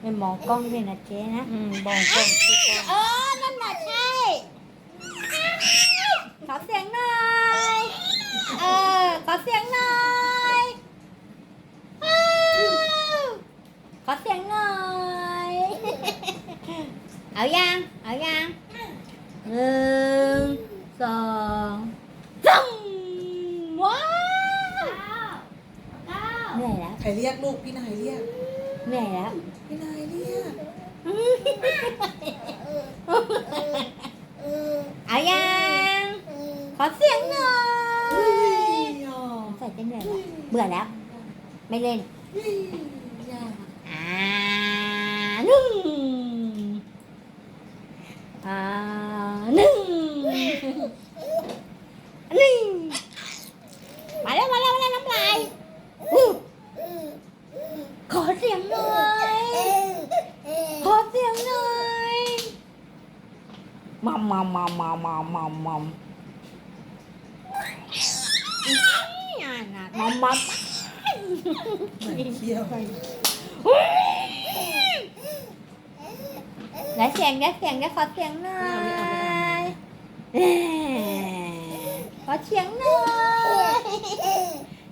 ไม่มองกล้องด้วยนะเจ๊นะอืมบองกล้องทุกคนเออ นั่นน่ะใช่ ขอเสียงหน่อย เออ ขอเสียงหน่อยอ้าวขอเสียงหน่อย เอายัง เอายังหนึ่งสองสามว้าว เหนื่อยแล้ว ใครเรียกลูกพี่นายเรียก เหนื่อยแล้วพี่นายเรียเอายังขอเสียงหน่อยใส่จะเหนื่อยแล้วเบื่อแล้ว ไม่เล่นอ่าหนึ่งอ่าหนึ่งหนึ่งมาแล้วมาแล้วมาแล้วน้ำลายอู้ข อเสียงหน่อย ขอเสียงหน่อยมัมมัมมัมมัมมัมมัมมัมอ่านะมัมมัมเหมือนเคี้ยวและเสียงและเสียงและขอเสียงหน่อยขอเสียงหน่อย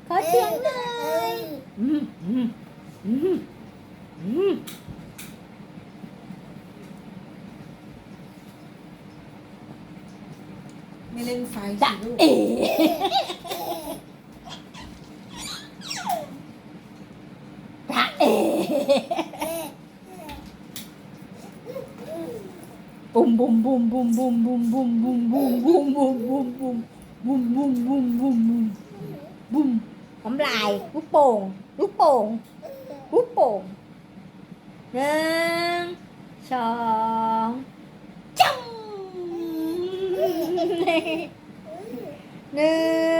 ขอเสียงหน่อย อืมอืมอืมอืมไม่เล่นไฟจะสิลูกเอ๋จะเอ๋บุมบุมบุมบุมบุมบุมบุมบุมบุมบุมบุมบุมบุมบุมบุมบุมบุมบุมบุมน้ำลายลูกโป่งลูกโป่งลูก โป่งหนึ่งสองจังหนึ่ง